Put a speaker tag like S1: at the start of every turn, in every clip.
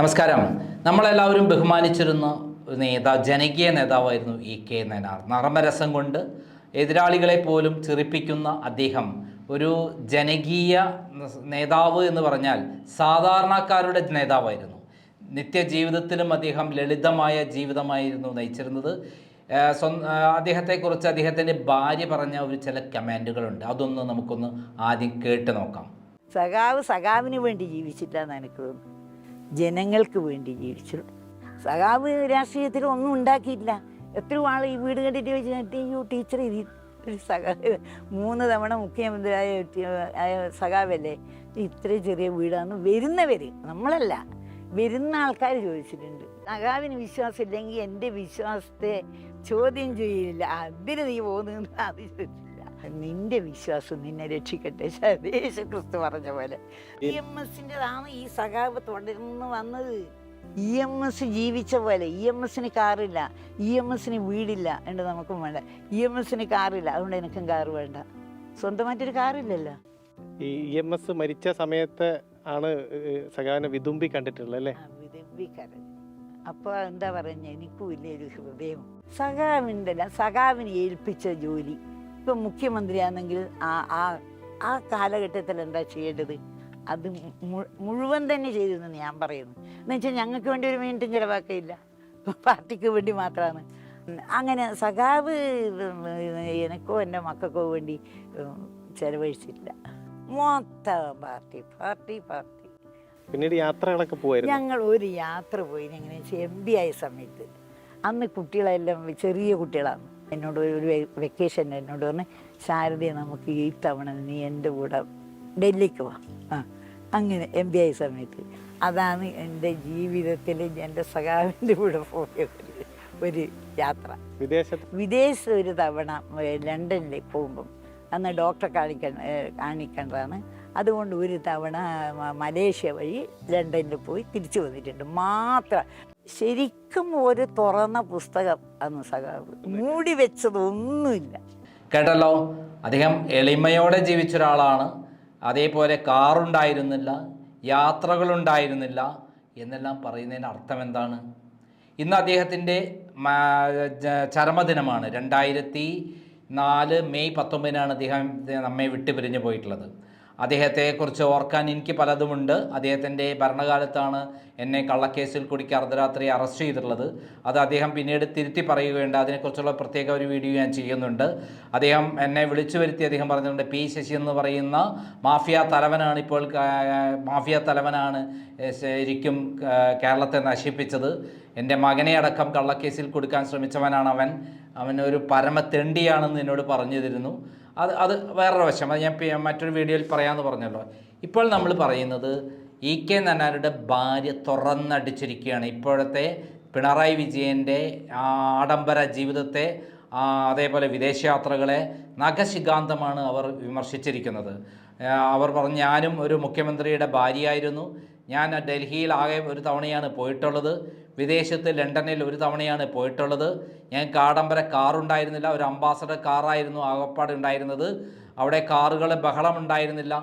S1: നമസ്കാരം. നമ്മളെല്ലാവരും ബഹുമാനിച്ചിരുന്ന നേതാ ജനകീയ നേതാവായിരുന്നു ഇ കെ നയനാർ. നർമ്മരസം കൊണ്ട് എതിരാളികളെ പോലും ചിറിപ്പിക്കുന്ന അദ്ദേഹം ഒരു ജനകീയ നേതാവ് എന്ന് പറഞ്ഞാൽ സാധാരണക്കാരുടെ നേതാവായിരുന്നു. നിത്യജീവിതത്തിലും അദ്ദേഹം ലളിതമായ ജീവിതമായിരുന്നു നയിച്ചിരുന്നത്. അദ്ദേഹത്തെക്കുറിച്ച് അദ്ദേഹത്തിന്റെ ഭാര്യ പറഞ്ഞ ഒരു ചില കമാൻഡുകളുണ്ട്. അതൊന്ന് നമുക്കൊന്ന് ആദ്യം കേട്ട് നോക്കാം.
S2: സഖാവ് സഖാവിന് വേണ്ടി ജീവിച്ചിട്ടാന്ന് എനിക്ക് തോന്നുന്നു ജനങ്ങൾക്ക് വേണ്ടി ജീവിച്ചു. സഖാവ് രാഷ്ട്രീയത്തിൽ ഒന്നും ഉണ്ടാക്കിയില്ല എത്രയോ ആൾ ഈ വീട് കണ്ടിട്ട് വെച്ചിട്ട് അയ്യോ ടീച്ചർ ഇത് സഖാവ് മൂന്ന് തവണ മുഖ്യമന്ത്രിയായ ആയ സഖാവല്ലേ? ഇത്ര ചെറിയ വീടാന്ന് വരുന്നവർ നമ്മളല്ല വരുന്ന ആൾക്കാർ ചോദിച്ചിട്ടുണ്ട്. സഖാവിന് വിശ്വാസം ഇല്ലെങ്കിൽ എന്റെ വിശ്വാസത്തെ ചോദ്യം ചെയ്യില്ല അതിന് നീ പോകുന്നു അത് ചോദിച്ചില്ല നിന്റെ വിശ്വാസം നിന്നെ രക്ഷിക്കട്ടെ. യേശു ക്രിസ്തു പറഞ്ഞ പോലെ. ഇ എം എസിന്റെതാണ് ഈ സഖാവ് തുടർന്ന് വന്നത്. ഇ എം എസ് ജീവിച്ച പോലെ ഇ എം എസിന് കാറില്ല ഇ എം എസിന് വീടില്ല ഉണ്ട് നമുക്കും വേണ്ട. ഇ എം എസിന് കാറില്ല അതുകൊണ്ട് എനിക്കും കാറ് വേണ്ട. സ്വന്തമായിട്ടൊരു കാറില്ലല്ലോ.
S3: ഈ ഇ എം എസ് മരിച്ച സമയത്ത് ആണ് സഖാവിനെ വിതുമ്പി കണ്ടിട്ടുള്ളത് അല്ലേ?
S2: വിതുമ്പി. അപ്പോൾ എന്താ പറയുക എനിക്കും ഇല്ലേ ഒരു ഹൃദയം. സഖാവിന്റെ സഖാവിന് ഏൽപ്പിച്ച ജോലി. ഇപ്പം മുഖ്യമന്ത്രിയാണെങ്കിൽ ആ ആ ആ കാലഘട്ടത്തിൽ എന്താ ചെയ്യേണ്ടത്? അത് മുഴുവൻ തന്നെ ചെയ്തെന്ന് ഞാൻ പറയുന്നു. എന്ന് വെച്ചാൽ ഞങ്ങൾക്ക് വേണ്ടി ഒരു മിനിറ്റും ചിലവാക്കിയില്ല. പാർട്ടിക്ക് വേണ്ടി മാത്രമാണ്. അങ്ങനെ സഖാവ് എനിക്കോ എന്റെ മക്കൾക്കോ വേണ്ടി ചെലവഴിച്ചില്ല മൊത്തം പാർട്ടി പാർട്ടി പാർട്ടി.
S3: പിന്നീട് യാത്രകളൊക്കെ പോയിരുന്നു
S2: ഞങ്ങൾ ഒരു യാത്ര പോയി. എങ്ങനെയാ എം ബി ആയ സമയത്ത്. അന്ന് കുട്ടികളെല്ലാം ചെറിയ കുട്ടികളാണ്. എന്നോട് ഒരു വെക്കേഷൻ എന്നോട് പറഞ്ഞ് ശാരദയെ നമുക്ക് ഈ തവണ നീ എന്റെ കൂടെ ഡൽഹിക്ക് വാ. ആ അങ്ങനെ എം ബി ഐ സമയത്ത്. അതാണ് എന്റെ ജീവിതത്തിൽ എന്റെ സഖാവിന്റെ കൂടെ പോയ ഒരു യാത്ര.
S3: വിദേശത്ത്?
S2: വിദേശ ഒരു തവണ ലണ്ടനിൽ പോകുമ്പം. അന്ന് ഡോക്ടറെ കാണിക്കാൻ ഏ, കാണിക്കേണ്ടതാണ്. അതുകൊണ്ട് ഒരു തവണ മലേഷ്യ വഴി ലണ്ടനിൽ പോയി തിരിച്ചു വന്നിട്ടുണ്ട്. മാത്രം ശരിക്കും ഒരു തുറന്ന പുസ്തകം അന്ന് സഖാവ്. മൂടി വെച്ചതൊന്നുമില്ല.
S1: കേട്ടല്ലോ? അദ്ദേഹം എളിമയോടെ ജീവിച്ച ഒരാളാണ് അതേപോലെ കാറുണ്ടായിരുന്നില്ല യാത്രകളുണ്ടായിരുന്നില്ല എന്നെല്ലാം പറയുന്നതിന് അർത്ഥം എന്താണ് ഇന്ന് അദ്ദേഹത്തിന്റെ ചരമദിനമാണ്. രണ്ടായിരത്തി നാല് മെയ് പത്തൊമ്പതിനാണ് അദ്ദേഹം നമ്മെ വിട്ടുപിരിഞ്ഞു പോയിട്ടുള്ളത്. അദ്ദേഹത്തെക്കുറിച്ച് ഓർക്കാൻ എനിക്ക് പലതുമുണ്ട്. അദ്ദേഹത്തിന്റെ ഭരണകാലത്താണ് എന്നെ കള്ളക്കേസിൽ കുടിക്ക് അർദ്ധരാത്രി അറസ്റ്റ് ചെയ്തിട്ടുള്ളത്. അത് അദ്ദേഹം പിന്നീട് തിരുത്തി പറയുകയുണ്ട്. അതിനെക്കുറിച്ചുള്ള പ്രത്യേക ഒരു വീഡിയോ ഞാൻ ചെയ്യുന്നുണ്ട്. അദ്ദേഹം എന്നെ വിളിച്ചു വരുത്തി അദ്ദേഹം പറഞ്ഞിട്ടുണ്ട് പി. ശശി എന്ന് പറയുന്ന മാഫിയ തലവനാണ് ഇപ്പോൾ മാഫിയ തലവനാണ് ശരിക്കും കേരളത്തെ നശിപ്പിച്ചത്. എന്റെ മകനെ അടക്കം കള്ളക്കേസിൽ കൊടുക്കാൻ ശ്രമിച്ചവനാണ് അവൻ. അവനൊരു ഒരു തെണ്ടിയാണെന്ന് എന്നോട് പറഞ്ഞു തരുന്നു അത് അത് വേറൊരു വശം. അത് ഞാൻ മറ്റൊരു വീഡിയോയിൽ പറയാമെന്ന് പറഞ്ഞല്ലോ. ഇപ്പോൾ നമ്മൾ പറയുന്നത് ഇ കെ നന്നാരുടെ ഭാര്യ തുറന്നടിച്ചിരിക്കുകയാണ്. ഇപ്പോഴത്തെ പിണറായി വിജയന്റെ ആഡംബര ജീവിതത്തെ അതേപോലെ വിദേശയാത്രകളെ നഖശികാന്തമാണ് അവർ വിമർശിച്ചിരിക്കുന്നത്. അവർ പറഞ്ഞു ഞാനും ഒരു മുഖ്യമന്ത്രിയുടെ ഭാര്യയായിരുന്നു. ഞാൻ ഡൽഹിയിൽ ആകെ ഒരു തവണയാണ് പോയിട്ടുള്ളത്. വിദേശത്ത് ലണ്ടനിൽ ഒരു തവണയാണ് പോയിട്ടുള്ളത്. ഞങ്ങൾക്ക് ആഡംബര കാറുണ്ടായിരുന്നില്ല ഒരു അംബാസഡർ കാറായിരുന്നു ആകപ്പാട് ഉണ്ടായിരുന്നത്. അവിടെ കാറുകൾ ബഹളം ഉണ്ടായിരുന്നില്ല.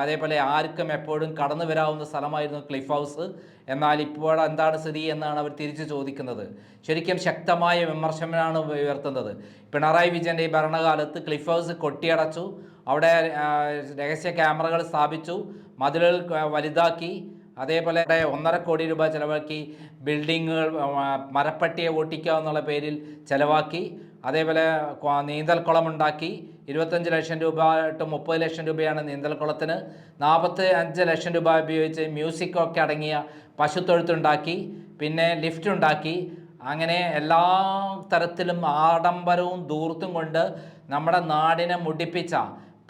S1: അതേപോലെ ആർക്കും എപ്പോഴും കടന്നു വരാവുന്ന സ്ഥലമായിരുന്നു ക്ലിഫ് ഹൗസ്. എന്നാൽ ഇപ്പോൾ എന്താണ് സ്ഥിതി എന്നാണ് അവർ തിരിച്ചു ചോദിക്കുന്നത്. ശരിക്കും ശക്തമായ വിമർശനമാണ് ഉയർത്തുന്നത്. പിണറായി വിജയന്റെ ഈ ഭരണകാലത്ത് ക്ലിഫ് ഹൗസ് കൊട്ടിയടച്ചു. അവിടെ രഹസ്യ ക്യാമറകൾ സ്ഥാപിച്ചു. മതിലുകൾ വലുതാക്കി. അതേപോലെ ഒന്നര കോടി രൂപ ചിലവാക്കി ബിൽഡിങ്ങുകൾ മരപ്പട്ടിയെ ഓട്ടിക്കുക എന്നുള്ള പേരിൽ ചിലവാക്കി. അതേപോലെ നീന്തൽക്കുളം ഉണ്ടാക്കി. ഇരുപത്തഞ്ച് ലക്ഷം രൂപ ടു മുപ്പത് ലക്ഷം രൂപയാണ് നീന്തൽക്കുളത്തിന്. നാൽപ്പത്തി അഞ്ച് ലക്ഷം രൂപ ഉപയോഗിച്ച് മ്യൂസിക്കൊക്കെ അടങ്ങിയ പശുത്തൊഴുത്തുണ്ടാക്കി പിന്നെ ലിഫ്റ്റ് ഉണ്ടാക്കി. അങ്ങനെ എല്ലാ തരത്തിലും ആഡംബരവും ദൂർത്തും കൊണ്ട് നമ്മുടെ നാടിനെ മുടിപ്പിച്ച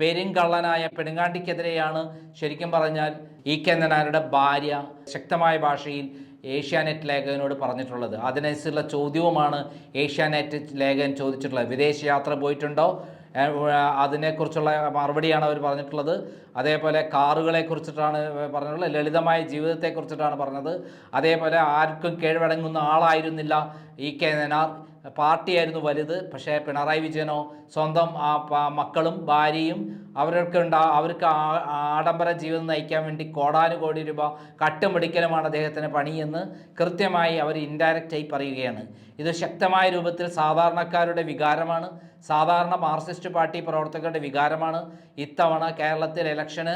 S1: പെരുങ്കള്ളനായ പെടുങ്ങാണ്ടിക്കെതിരെയാണ് ശരിക്കും പറഞ്ഞാൽ ഇ കെ നായരുടെ ഭാര്യ ശക്തമായ ഭാഷയിൽ ഏഷ്യാനെറ്റ് ലേഖകനോട് പറഞ്ഞിട്ടുള്ളത്. അതിനനുസരിച്ചുള്ള ചോദ്യവുമാണ് ഏഷ്യാനെറ്റ് ലേഖകൻ ചോദിച്ചിട്ടുള്ളത്. വിദേശയാത്ര പോയിട്ടുണ്ടോ? അതിനെക്കുറിച്ചുള്ള മറുപടിയാണ് അവർ പറഞ്ഞിട്ടുള്ളത്. അതേപോലെ കാറുകളെ കുറിച്ചിട്ടാണ് പറഞ്ഞിട്ടുള്ളത്. ലളിതമായ ജീവിതത്തെക്കുറിച്ചിട്ടാണ് പറഞ്ഞത്. അതേപോലെ ആർക്കും കീഴ്വഴങ്ങുന്ന ആളായിരുന്നില്ല ഇ കെ നയനാർ പാർട്ടിയായിരുന്നു വലുത്. പക്ഷേ പിണറായി വിജയനോ സ്വന്തം മക്കളും ഭാര്യയും അവർക്ക് ഉണ്ടാ അവർക്ക് ആഡംബര ജീവിതം നയിക്കാൻ വേണ്ടി കോടാനുകോടി രൂപ കട്ടുമിടിക്കലുമാണ് അദ്ദേഹത്തിന് പണിയെന്ന് കൃത്യമായി അവർ ഇൻഡയറക്റ്റായി പറയുകയാണ്. ഇത് ശക്തമായ രൂപത്തിൽ സാധാരണക്കാരുടെ വികാരമാണ്. സാധാരണ മാർക്സിസ്റ്റ് പാർട്ടി പ്രവർത്തകരുടെ വികാരമാണ്. ഇത്തവണ കേരളത്തിൽ ഇലക്ഷന്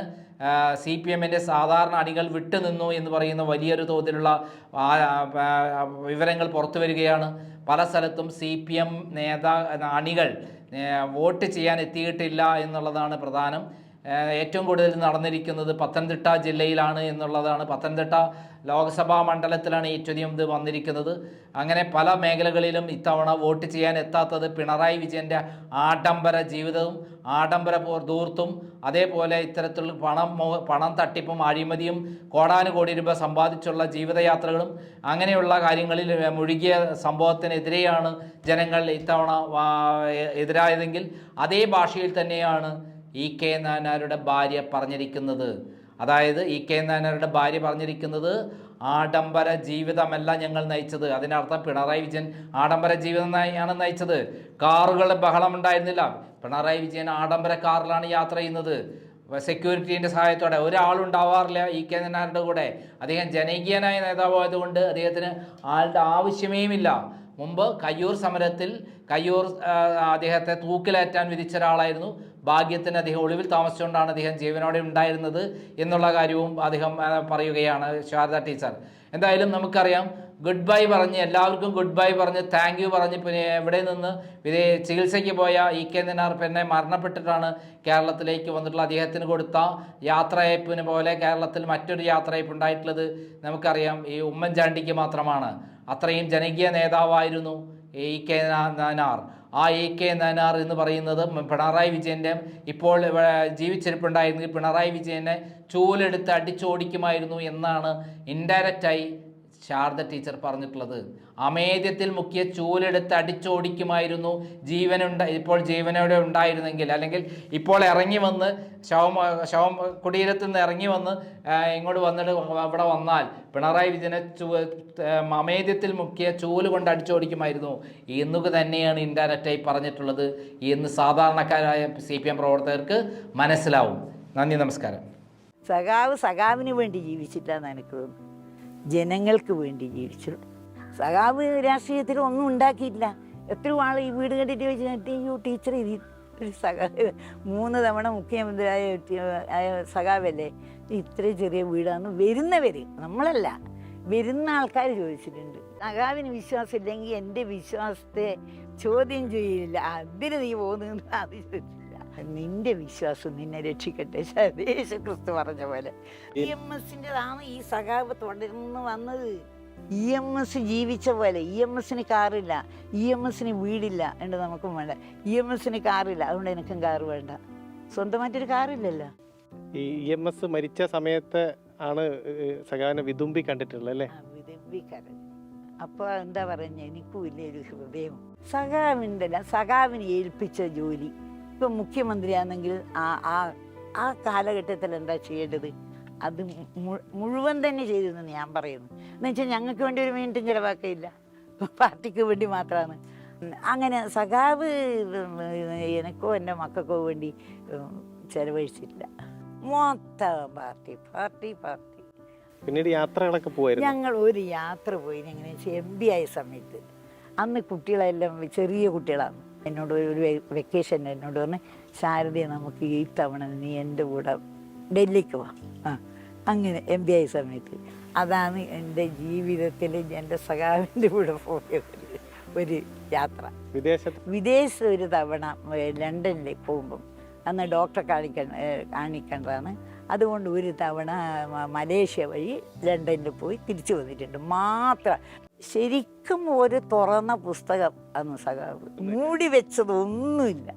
S1: സി പി എമ്മിന്റെ സാധാരണ അണികൾ വിട്ടുനിന്നു എന്ന് പറയുന്ന വലിയൊരു തോതിലുള്ള വിവരങ്ങൾ പുറത്തു വരികയാണ്. പല സ്ഥലത്തും സി പി എം നേതാ അണികൾ വോട്ട് ചെയ്യാൻ എത്തിയിട്ടില്ല എന്നുള്ളതാണ് പ്രധാനം. ഏറ്റവും കൂടുതൽ നടന്നിരിക്കുന്നത് പത്തനംതിട്ട ജില്ലയിലാണ് എന്നുള്ളതാണ്. പത്തനംതിട്ട ലോക്സഭാ മണ്ഡലത്തിലാണ് ഏറ്റവും ഇത് വന്നിരിക്കുന്നത്. അങ്ങനെ പല മേഖലകളിലും ഇത്തവണ വോട്ട് ചെയ്യാൻ എത്താത്തത് പിണറായി വിജയന്റെ ആഡംബര ജീവിതവും ആഡംബര ദൂർത്തും അതേപോലെ ഇത്തരത്തിലുള്ള പണം പണം തട്ടിപ്പും അഴിമതിയും കോടാനുകോടി രൂപ സമ്പാദിച്ചുള്ള ജീവിതയാത്രകളും അങ്ങനെയുള്ള കാര്യങ്ങളിൽ മുഴുകിയ സംഭവത്തിനെതിരെയാണ് ജനങ്ങൾ ഇത്തവണ എതിരായതെങ്കിൽ അതേ ഭാഷയിൽ തന്നെയാണ് ഇ കെ നായനാരുടെ ഭാര്യ പറഞ്ഞിരിക്കുന്നത്. അതായത് ഇ കെ നായനാരുടെ ഭാര്യ പറഞ്ഞിരിക്കുന്നത് ആഡംബര ജീവിതമല്ല ഞങ്ങൾ നയിച്ചത്. അതിനർത്ഥം പിണറായി വിജയൻ ആഡംബര ജീവിതം നയിയാണ് നയിച്ചത്. കാറുകളുടെ ബഹളം ഉണ്ടായിരുന്നില്ല. പിണറായി വിജയൻ ആഡംബര കാറിലാണ് യാത്ര ചെയ്യുന്നത്. സെക്യൂരിറ്റീന്റെ സഹായത്തോടെ ഒരാളുണ്ടാവാറില്ല ഇ കെ നായനാരുടെ കൂടെ. അദ്ദേഹം ജനകീയനായ നേതാവായതുകൊണ്ട് അദ്ദേഹത്തിന് ആളുടെ ആവശ്യമേയുമില്ല. മുമ്പ് കയ്യൂർ സമരത്തിൽ കയ്യൂർ അദ്ദേഹത്തെ തൂക്കിലേറ്റാൻ വിധിച്ച ഒരാളായിരുന്നു. ഭാഗ്യത്തിന് അദ്ദേഹം ഒളിവിൽ താമസിച്ചുകൊണ്ടാണ് അദ്ദേഹം ജീവനോടെ ഉണ്ടായിരുന്നത് എന്നുള്ള കാര്യവും അദ്ദേഹം പറയുകയാണ് ശാരദ ടീച്ചർ. എന്തായാലും നമുക്കറിയാം ഗുഡ് ബൈ പറഞ്ഞ് എല്ലാവർക്കും ഗുഡ് ബൈ പറഞ്ഞ് താങ്ക് യു പറഞ്ഞ് പിന്നെ എവിടെ നിന്ന് വിദേ ചികിത്സയ്ക്ക് പോയ ഇ കെ നിനാർ പിന്നെ മരണപ്പെട്ടിട്ടാണ് കേരളത്തിലേക്ക് വന്നിട്ടുള്ള അദ്ദേഹത്തിന് കൊടുത്ത യാത്രയപ്പിന് പോലെ കേരളത്തിൽ മറ്റൊരു യാത്രയപ്പ് ഉണ്ടായിട്ടുള്ളത് നമുക്കറിയാം ഈ ഉമ്മൻചാണ്ടിക്ക് മാത്രമാണ്. അത്രയും ജനകീയ നേതാവായിരുന്നു. E K Nayanar. ആ എ കെ നാനാർ എന്ന് പറയുന്നത് പിണറായി വിജയന്റെ ഇപ്പോൾ ജീവിച്ചിരിപ്പുണ്ടായിരുന്നെങ്കിൽ പിണറായി വിജയനെ ചൂലെടുത്ത് അടിച്ചോടിക്കുമായിരുന്നു എന്നാണ് ഇൻഡയറക്റ്റായി ശാരദ ടീച്ചർ പറഞ്ഞിട്ടുള്ളത്. അമേദ്യത്തിൽ മുക്കിയ ചൂലെടുത്ത് അടിച്ചോടിക്കുമായിരുന്നു. ജീവനുണ്ട ഇപ്പോൾ ജീവനോടെ ഉണ്ടായിരുന്നെങ്കിൽ അല്ലെങ്കിൽ ഇപ്പോൾ ഇറങ്ങി വന്ന് ശവം ശവം കുടീരത്തിൽ നിന്ന് ഇറങ്ങി വന്ന് ഇങ്ങോട്ട് വന്നിട്ട് അവിടെ വന്നാൽ പിണറായി വിജയനെ ചൂ അമേദ്യത്തിൽ മുക്കിയ ചൂൽ കൊണ്ട് അടിച്ചോടിക്കുമായിരുന്നു. എന്നുക തന്നെയാണ് ഇൻഡയറക്റ്റായി പറഞ്ഞിട്ടുള്ളത്. എന്ന് സാധാരണക്കാരായ സി പി എം പ്രവർത്തകർക്ക് മനസ്സിലാവും. നന്ദി നമസ്കാരം.
S2: സഖാവ് സഖാവിന് വേണ്ടി ജീവിച്ചിട്ടാണ് എനിക്ക് തോന്നുന്നു ജനങ്ങൾക്ക് വേണ്ടി ജീവിച്ചു സഖാവ് രാഷ്ട്രീയത്തിൽ ഒന്നും ഉണ്ടാക്കിയിട്ടില്ല. എത്ര ആൾ ഈ വീട് കണ്ടിട്ട് ചോദിച്ചിട്ട് അയ്യോ ടീച്ചർ ഇത് ഒരു സഖാവ് മൂന്ന് തവണ മുഖ്യമന്ത്രിയായ ആയ സഖാവല്ലേ? ഇത്ര ചെറിയ വീടാന്ന് വരുന്നവർ നമ്മളല്ല വരുന്ന ആൾക്കാർ ചോദിച്ചിട്ടുണ്ട്. സഖാവിന് വിശ്വാസം ഇല്ലെങ്കിൽ എന്റെ വിശ്വാസത്തെ ചോദ്യം ചെയ്യില്ല. അതിന് നീ പോകുന്നു അത് ചോദിച്ചില്ല നിന്റെ വിശ്വാസം നിന്നെ രക്ഷിക്കട്ടെ. യേശു ക്രിസ്തു പറഞ്ഞ പോലെ. ഇ എം എസിന്റെതാണ് ഈ സഖാവ് തുടർന്ന് വന്നത്. ഇ എം എസ് ജീവിച്ച പോലെ ഇ എം എസിന് കാറില്ല ഇ എം എസിന് വീടില്ല എന്ന് നമുക്കും വേണ്ട. ഇ എം എസിന് കാറില്ല അതുകൊണ്ട് എനിക്കും കാറ് വേണ്ട. സ്വന്തമായിട്ടൊരു കാറില്ലല്ലോ.
S3: ഈ ഇ എം എസ് മരിച്ച സമയത്ത് ആണ് സഖാവിനെ വിതുമ്പി കണ്ടിട്ടുള്ളത് അല്ലേ?
S2: വിതുമ്പി അപ്പോൾ എന്താ പറഞ്ഞ എനിക്കും വലിയൊരു ഹൃദയം. സഖാവിന്റെ സഖാവിന് ഏൽപ്പിച്ച ജോലി. ഇപ്പം മുഖ്യമന്ത്രിയാണെങ്കിൽ ആ ആ ആ കാലഘട്ടത്തിൽ എന്താ ചെയ്യേണ്ടത്? അത് മുഴുവൻ തന്നെ ചെയ്തെന്ന് ഞാൻ പറയുന്നു. എന്ന് വെച്ചാൽ ഞങ്ങൾക്ക് വേണ്ടി ഒരു മിനിറ്റും ചിലവാക്കിയില്ല. പാർട്ടിക്ക് വേണ്ടി മാത്രമാണ് അങ്ങനെ സഖാവ് എനിക്കോ എന്റെ മക്കൾക്കോ വേണ്ടി ചെലവഴിച്ചിട്ടില്ല. മൊത്തം പാർട്ടി പാർട്ടി പാർട്ടി.
S3: പിന്നീട് യാത്രകളൊക്കെ പോയിരുന്നു
S2: ഞങ്ങൾ ഒരു യാത്ര പോയി. എങ്ങനെയാ എം ബി ആയ സമയത്ത്. അന്ന് കുട്ടികളെല്ലാം ചെറിയ കുട്ടികളാണ്. എന്നോട് ഒരു വെക്കേഷൻ എന്നോട് പറഞ്ഞ് ശാരദ നമുക്ക് ഈ തവണ നീ എന്റെ കൂടെ ഡൽഹിക്ക് വാ. ആ അങ്ങനെ എം ബി ഐ സമയത്ത്. അതാണ് എന്റെ ജീവിതത്തിൽ എന്റെ സഖാവിന്റെ കൂടെ പോയ ഒരു- യാത്ര.
S3: വിദേശത്ത്?
S2: വിദേശ ഒരു തവണ ലണ്ടനിൽ പോകുമ്പം. അന്ന് ഡോക്ടറെ കാണിക്കാൻ ഏ, കാണിക്കേണ്ടതാണ്. അതുകൊണ്ട് ഒരു തവണ മലേഷ്യ വഴി ലണ്ടനിൽ പോയി തിരിച്ചു വന്നിട്ടുണ്ട്. മാത്രം ശരിക്കും ഒരു തുറന്ന പുസ്തകം അന്ന് സഖാവ്. മൂടി വെച്ചതൊന്നുമില്ല.